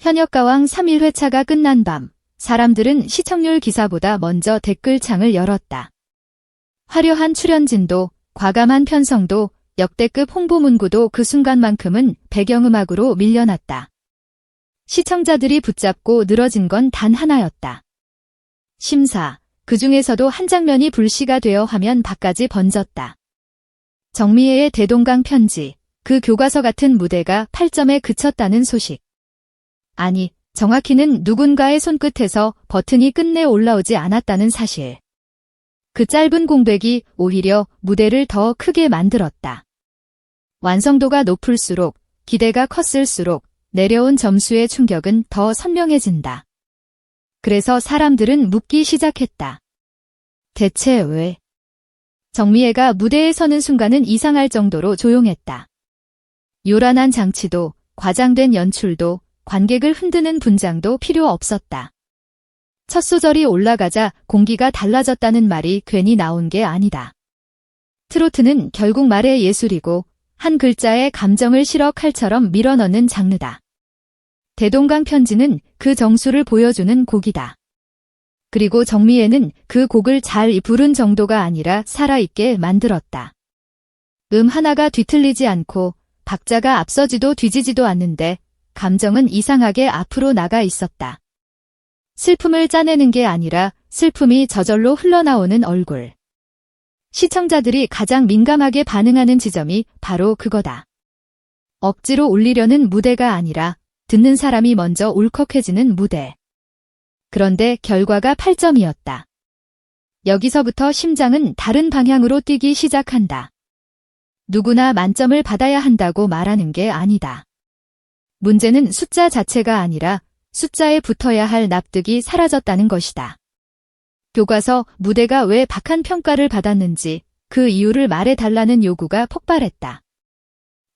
현역가왕 3일회차가 끝난 밤, 사람들은 시청률 기사보다 먼저 댓글창을 열었다. 화려한 출연진도, 과감한 편성도, 역대급 홍보 문구도 그 순간만큼은 배경음악으로 밀려났다. 시청자들이 붙잡고 늘어진 건 단 하나였다. 심사, 그 중에서도 한 장면이 불씨가 되어 화면 밖까지 번졌다. 정미애의 대동강 편지, 그 교과서 같은 무대가 8점에 그쳤다는 소식. 아니, 정확히는 누군가의 손끝에서 버튼이 끝내 올라오지 않았다는 사실. 그 짧은 공백이 오히려 무대를 더 크게 만들었다. 완성도가 높을수록, 기대가 컸을수록 내려온 점수의 충격은 더 선명해진다. 그래서 사람들은 묻기 시작했다. 대체 왜? 정미애가 무대에 서는 순간은 이상할 정도로 조용했다. 요란한 장치도, 과장된 연출도, 관객을 흔드는 분장도 필요 없었다. 첫 소절이 올라가자 공기가 달라졌다는 말이 괜히 나온 게 아니다. 트로트는 결국 말의 예술이고 한 글자에 감정을 실어 칼처럼 밀어넣는 장르다. 대동강 편지는 그 정수를 보여주는 곡이다. 그리고 정미애는 그 곡을 잘 부른 정도가 아니라 살아있게 만들었다. 음 하나가 뒤틀리지 않고 박자가 앞서지도 뒤지지도 않는데 감정은 이상하게 앞으로 나가 있었다. 슬픔을 짜내는 게 아니라 슬픔이 저절로 흘러나오는 얼굴. 시청자들이 가장 민감하게 반응하는 지점이 바로 그거다. 억지로 올리려는 무대가 아니라 듣는 사람이 먼저 울컥해지는 무대. 그런데 결과가 8점이었다. 여기서부터 심장은 다른 방향으로 뛰기 시작한다. 누구나 만점을 받아야 한다고 말하는 게 아니다. 문제는 숫자 자체가 아니라 숫자에 붙어야 할 납득이 사라졌다는 것이다. 교과서 무대가 왜 박한 평가를 받았는지 그 이유를 말해달라는 요구가 폭발했다.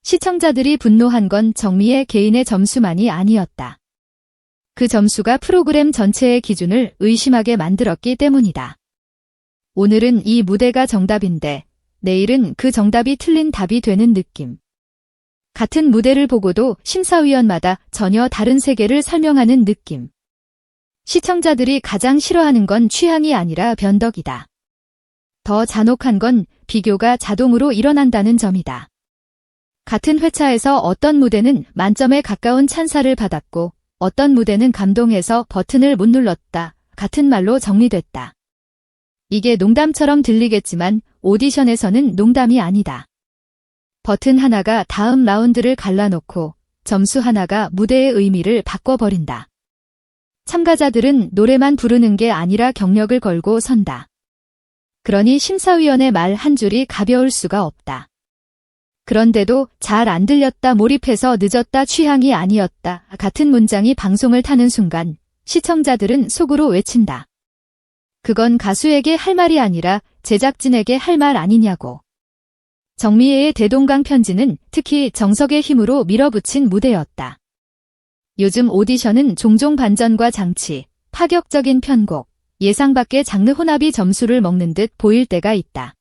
시청자들이 분노한 건 정미의 개인의 점수만이 아니었다. 그 점수가 프로그램 전체의 기준을 의심하게 만들었기 때문이다. 오늘은 이 무대가 정답인데 내일은 그 정답이 틀린 답이 되는 느낌. 같은 무대를 보고도 심사위원마다 전혀 다른 세계를 설명하는 느낌. 시청자들이 가장 싫어하는 건 취향이 아니라 변덕이다. 더 잔혹한 건 비교가 자동으로 일어난다는 점이다. 같은 회차에서 어떤 무대는 만점에 가까운 찬사를 받았고 어떤 무대는 감동해서 버튼을 못 눌렀다. 같은 말로 정리됐다. 이게 농담처럼 들리겠지만 오디션에서는 농담이 아니다. 버튼 하나가 다음 라운드를 갈라놓고 점수 하나가 무대의 의미를 바꿔버린다. 참가자들은 노래만 부르는 게 아니라 경력을 걸고 선다. 그러니 심사위원의 말 한 줄이 가벼울 수가 없다. 그런데도 잘 안 들렸다 몰입해서 늦었다 취향이 아니었다 같은 문장이 방송을 타는 순간 시청자들은 속으로 외친다. 그건 가수에게 할 말이 아니라 제작진에게 할 말 아니냐고. 정미애의 대동강 편지는 특히 정석의 힘으로 밀어붙인 무대였다. 요즘 오디션은 종종 반전과 장치, 파격적인 편곡, 예상 밖의 장르 혼합이 점수를 먹는 듯 보일 때가 있다.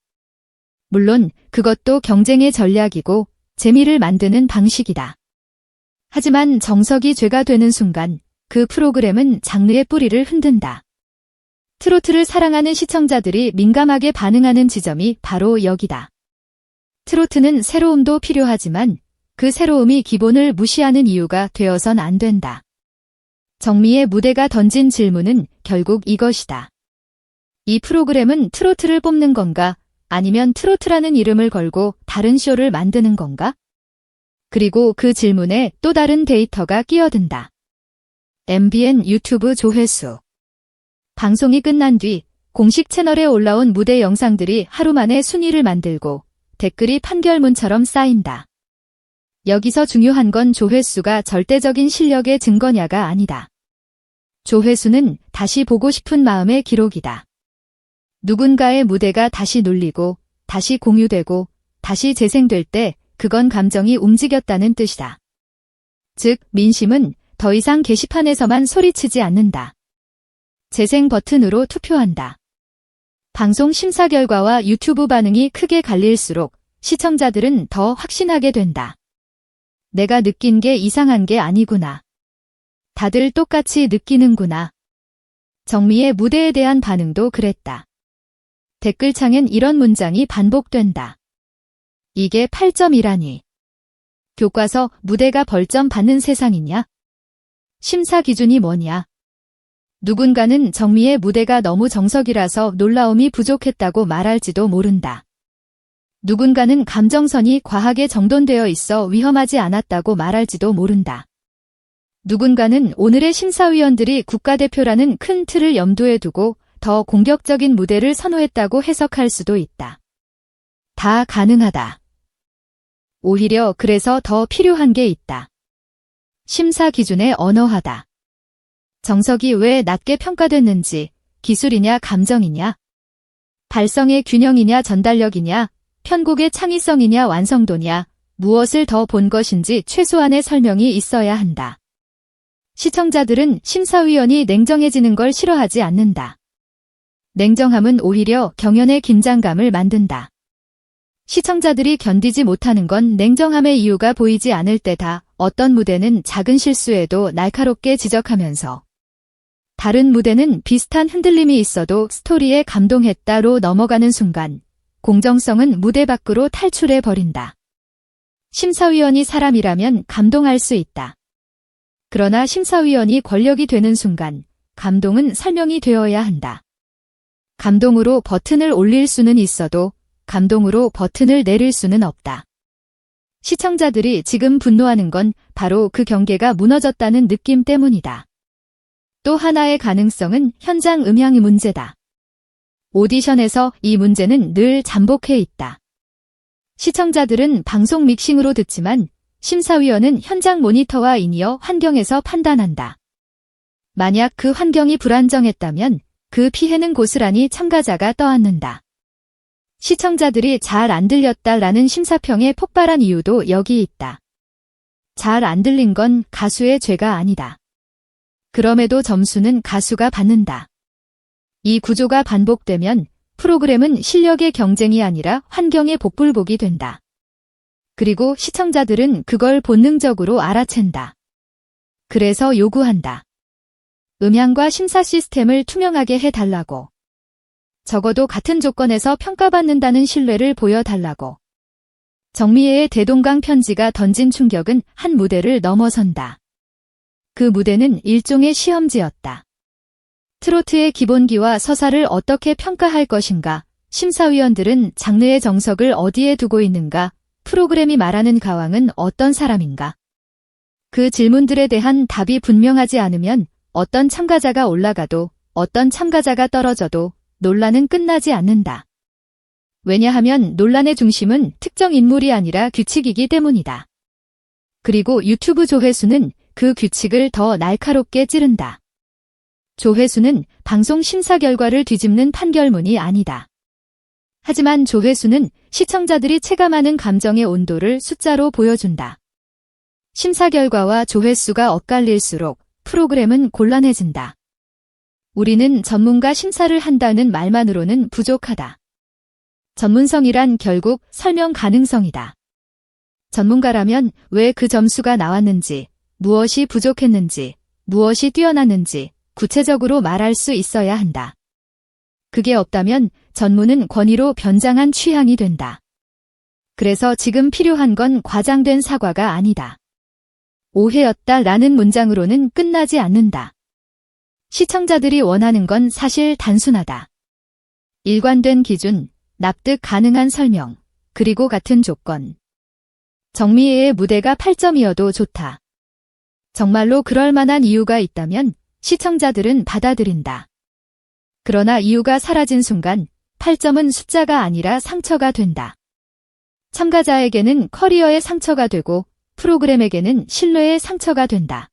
물론 그것도 경쟁의 전략이고 재미를 만드는 방식이다. 하지만 정석이 죄가 되는 순간 그 프로그램은 장르의 뿌리를 흔든다. 트로트를 사랑하는 시청자들이 민감하게 반응하는 지점이 바로 여기다. 트로트는 새로움도 필요하지만 그 새로움이 기본을 무시하는 이유가 되어선 안 된다. 정미의 무대가 던진 질문은 결국 이것이다. 이 프로그램은 트로트를 뽑는 건가 아니면 트로트라는 이름을 걸고 다른 쇼를 만드는 건가? 그리고 그 질문에 또 다른 데이터가 끼어든다. MBN 유튜브 조회수. 방송이 끝난 뒤 공식 채널에 올라온 무대 영상들이 하루 만에 순위를 만들고 댓글이 판결문처럼 쌓인다. 여기서 중요한 건 조회수가 절대적인 실력의 증거냐가 아니다. 조회수는 다시 보고 싶은 마음의 기록이다. 누군가의 무대가 다시 눌리고, 다시 공유되고, 다시 재생될 때 그건 감정이 움직였다는 뜻이다. 즉, 민심은 더 이상 게시판에서만 소리치지 않는다. 재생 버튼으로 투표한다. 방송 심사 결과와 유튜브 반응이 크게 갈릴수록 시청자들은 더 확신하게 된다. 내가 느낀 게 이상한 게 아니구나. 다들 똑같이 느끼는구나. 정미의 무대에 대한 반응도 그랬다. 댓글창엔 이런 문장이 반복된다. 이게 8점이라니. 교과서 무대가 벌점 받는 세상이냐? 심사 기준이 뭐냐? 누군가는 정미의 무대가 너무 정석이라서 놀라움이 부족했다고 말할지도 모른다. 누군가는 감정선이 과하게 정돈되어 있어 위험하지 않았다고 말할지도 모른다. 누군가는 오늘의 심사위원들이 국가대표라는 큰 틀을 염두에 두고 더 공격적인 무대를 선호했다고 해석할 수도 있다. 다 가능하다. 오히려 그래서 더 필요한 게 있다. 심사 기준의 언어하다. 정석이 왜 낮게 평가됐는지, 기술이냐 감정이냐, 발성의 균형이냐 전달력이냐, 편곡의 창의성이냐 완성도냐, 무엇을 더 본 것인지 최소한의 설명이 있어야 한다. 시청자들은 심사위원이 냉정해지는 걸 싫어하지 않는다. 냉정함은 오히려 경연의 긴장감을 만든다. 시청자들이 견디지 못하는 건 냉정함의 이유가 보이지 않을 때다. 어떤 무대는 작은 실수에도 날카롭게 지적하면서 다른 무대는 비슷한 흔들림이 있어도 스토리에 감동했다로 넘어가는 순간 공정성은 무대 밖으로 탈출해 버린다. 심사위원이 사람이라면 감동할 수 있다. 그러나 심사위원이 권력이 되는 순간 감동은 설명이 되어야 한다. 감동으로 버튼을 올릴 수는 있어도 감동으로 버튼을 내릴 수는 없다. 시청자들이 지금 분노하는 건 바로 그 경계가 무너졌다는 느낌 때문이다. 또 하나의 가능성은 현장 음향의 문제다. 오디션에서 이 문제는 늘 잠복해 있다. 시청자들은 방송 믹싱으로 듣지만 심사위원은 현장 모니터와 인이어 환경에서 판단한다. 만약 그 환경이 불안정했다면 그 피해는 고스란히 참가자가 떠안는다. 시청자들이 잘 안 들렸다라는 심사평에 폭발한 이유도 여기 있다. 잘 안 들린 건 가수의 죄가 아니다. 그럼에도 점수는 가수가 받는다. 이 구조가 반복되면 프로그램은 실력의 경쟁이 아니라 환경의 복불복이 된다. 그리고 시청자들은 그걸 본능적으로 알아챈다. 그래서 요구한다. 음향과 심사 시스템을 투명하게 해달라고. 적어도 같은 조건에서 평가받는다는 신뢰를 보여달라고. 정미애의 대동강 편지가 던진 충격은 한 무대를 넘어선다. 그 무대는 일종의 시험지였다. 트로트의 기본기와 서사를 어떻게 평가할 것인가, 심사위원들은 장르의 정석을 어디에 두고 있는가, 프로그램이 말하는 가왕은 어떤 사람인가. 그 질문들에 대한 답이 분명하지 않으면 어떤 참가자가 올라가도 어떤 참가자가 떨어져도 논란은 끝나지 않는다. 왜냐하면 논란의 중심은 특정 인물이 아니라 규칙이기 때문이다. 그리고 유튜브 조회수는 그 규칙을 더 날카롭게 찌른다. 조회수는 방송 심사 결과를 뒤집는 판결문이 아니다. 하지만 조회수는 시청자들이 체감하는 감정의 온도를 숫자로 보여준다. 심사 결과와 조회수가 엇갈릴수록 프로그램은 곤란해진다. 우리는 전문가 심사를 한다는 말만으로는 부족하다. 전문성이란 결국 설명 가능성이다. 전문가라면 왜 그 점수가 나왔는지, 무엇이 부족했는지, 무엇이 뛰어났는지 구체적으로 말할 수 있어야 한다. 그게 없다면 전문은 권위로 변장한 취향이 된다. 그래서 지금 필요한 건 과장된 사과가 아니다. 오해였다 라는 문장으로는 끝나지 않는다. 시청자들이 원하는 건 사실 단순하다. 일관된 기준, 납득 가능한 설명, 그리고 같은 조건. 정미애의 무대가 8점이어도 좋다. 정말로 그럴 만한 이유가 있다면 시청자들은 받아들인다. 그러나 이유가 사라진 순간 8점은 숫자가 아니라 상처가 된다. 참가자에게는 커리어의 상처가 되고 프로그램에게는 신뢰의 상처가 된다.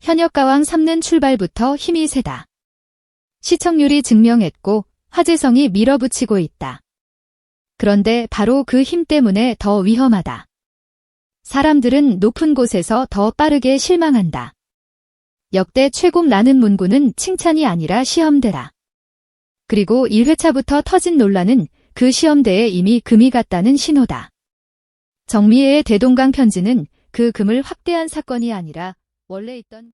현역 가왕 3는 출발부터 힘이 세다. 시청률이 증명했고 화제성이 밀어붙이고 있다. 그런데 바로 그 힘 때문에 더 위험하다. 사람들은 높은 곳에서 더 빠르게 실망한다. 역대 최고 나는 문구는 칭찬이 아니라 시험대라. 그리고 1회차부터 터진 논란은 그 시험대에 이미 금이 갔다는 신호다. 정미애의 대동강 편지는 그 금을 확대한 사건이 아니라 원래 있던